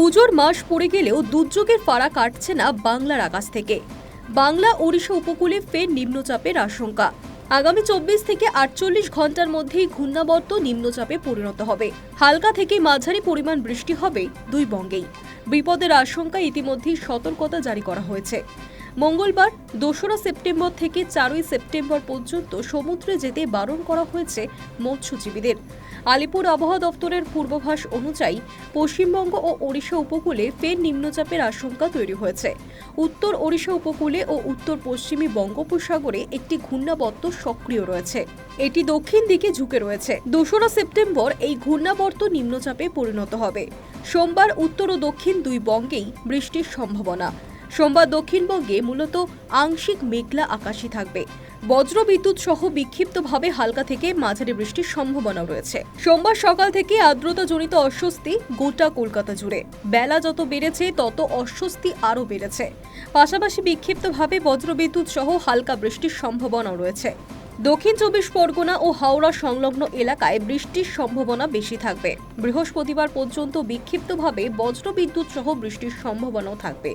পুজোর মাস পড়ে গেলেও দুর্যোগের ফাড়া কাটছে না বাংলার আকাশ থেকে। বাংলা, ওড়িশা উপকূলে ফের নিম্নচাপের আশঙ্কা। আগামী চব্বিশ থেকে আটচল্লিশ ঘণ্টার মধ্যেই ঘূর্ণাবর্ত নিম্নচাপে পরিণত হবে। হালকা থেকে মাঝারি পরিমাণ বৃষ্টি হবে দুই বঙ্গেই। বিপদের আশঙ্কা ইতিমধ্যেই সতর্কতা জারি করা হয়েছে। মঙ্গলবার দোসরা সেপ্টেম্বর থেকে চারই সেপ্টেম্বর পর্যন্ত সমুদ্রে যেতে বারণ করা হয়েছে মৎস্যজীবীদের। আলিপুর আবহাওয়া দপ্তরের পূর্বাভাস অনুযায়ী পশ্চিমবঙ্গ ও ওড়িশা উপকূলে ফের নিম্নচাপের আশঙ্কা তৈরি হয়েছে। উত্তর ওড়িশা উপকূলে ও উত্তর পশ্চিমী বঙ্গোপসাগরে একটি ঘূর্ণাবর্ত সক্রিয় রয়েছে। এটি দক্ষিণ দিকে ঝুঁকে রয়েছে। দোসরা সেপ্টেম্বর এই ঘূর্ণাবর্ত নিম্নচাপে পরিণত হবে। সোমবার উত্তর ও দক্ষিণ দুই বঙ্গেই বৃষ্টির সম্ভাবনা। সোমবার দক্ষিণবঙ্গে মূলত আংশিক মেঘলা আকাশই থাকবে। বজ্র বিদ্যুৎ সহ বিক্ষিপ্তভাবে হালকা থেকে মাঝারি বৃষ্টির সম্ভাবনা রয়েছে। সোমবার সকাল থেকে আর্দ্রতাজনিত অস্বস্তি গোটা কলকাতা জুড়ে। বেলা যত বেড়েছে, তত অস্বস্তি আরও বেড়েছে। পাশাপাশি বিক্ষিপ্তভাবে বজ্রবিদ্যুৎ সহ হালকা বৃষ্টির সম্ভাবনাও রয়েছে। দক্ষিণ চব্বিশ পরগনা ও হাওড়া সংলগ্ন এলাকায় বৃষ্টির সম্ভাবনা বেশি থাকবে। বৃহস্পতিবার পর্যন্ত বিক্ষিপ্তভাবে বজ্রবিদ্যুৎ সহ বৃষ্টির সম্ভাবনাও থাকবে।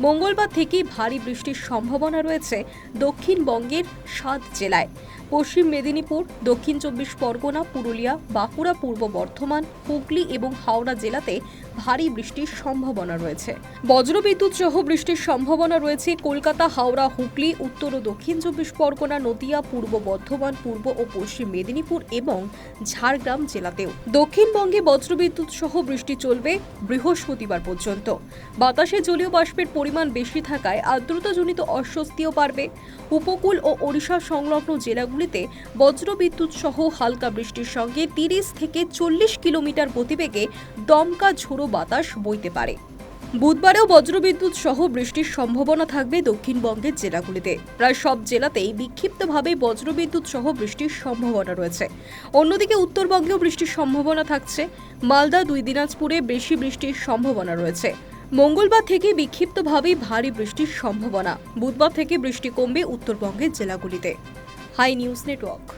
মঙ্গলবার থেকেই ভারী বৃষ্টির সম্ভাবনা রয়েছে দক্ষিণবঙ্গের সাত জেলায়। পশ্চিম মেদিনীপুর, দক্ষিণ চব্বিশ পরগনা, পুরুলিয়া, বাঁকুড়া, পূর্ব বর্ধমান, হুগলি এবং হাওড়া জেলাতে ভারী বৃষ্টির সম্ভাবনা রয়েছে। বজ্রবিদ্যুৎ সহ বৃষ্টির সম্ভাবনা রয়েছে কলকাতা, হাওড়া, হুগলি, উত্তর ও দক্ষিণ চব্বিশ পরগনা, নদিয়া, পূর্ব বর্ধমান, পূর্ব ও পশ্চিম মেদিনীপুর এবং ঝাড়গ্রাম জেলাতেও। দক্ষিণবঙ্গে বজ্রবিদ্যুৎ সহ বৃষ্টি চলবে বৃহস্পতিবার পর্যন্ত। বাতাসে জলীয় বাষ্পের পরিমাণ বেশি থাকায় আর্দ্রতাজনিত অস্বস্তিও বাড়বে। উপকূল ও ওড়িশা সংলগ্ন জেলাগুলিতে বজ্রবিদ্যুৎ সহ হালকা বৃষ্টির সঙ্গে তিরিশ থেকে চল্লিশ কিলোমিটার গতিবেগে দমকা ঝোড়ো বাতাস বইতে পারে। বুধবারেও বজ্রবিদ্যুৎ সহ বৃষ্টির সম্ভাবনা থাকবে দক্ষিণবঙ্গের জেলাগুলিতে। প্রায় সব জেলাতেই বিক্ষিপ্তভাবে বজ্রবিদ্যুৎ সহ বৃষ্টির সম্ভাবনা রয়েছে। অন্যদিকে উত্তরবঙ্গেও বৃষ্টির সম্ভাবনা থাকছে। মালদা, দুই দিনাজপুরে বেশি বৃষ্টির সম্ভাবনা রয়েছে। মঙ্গলবার থেকে বিক্ষিপ্তভাবে ভারী বৃষ্টির সম্ভাবনা। বুধবার থেকে বৃষ্টি কমবে উত্তরবঙ্গের জেলাগুলিতে। Hi news network.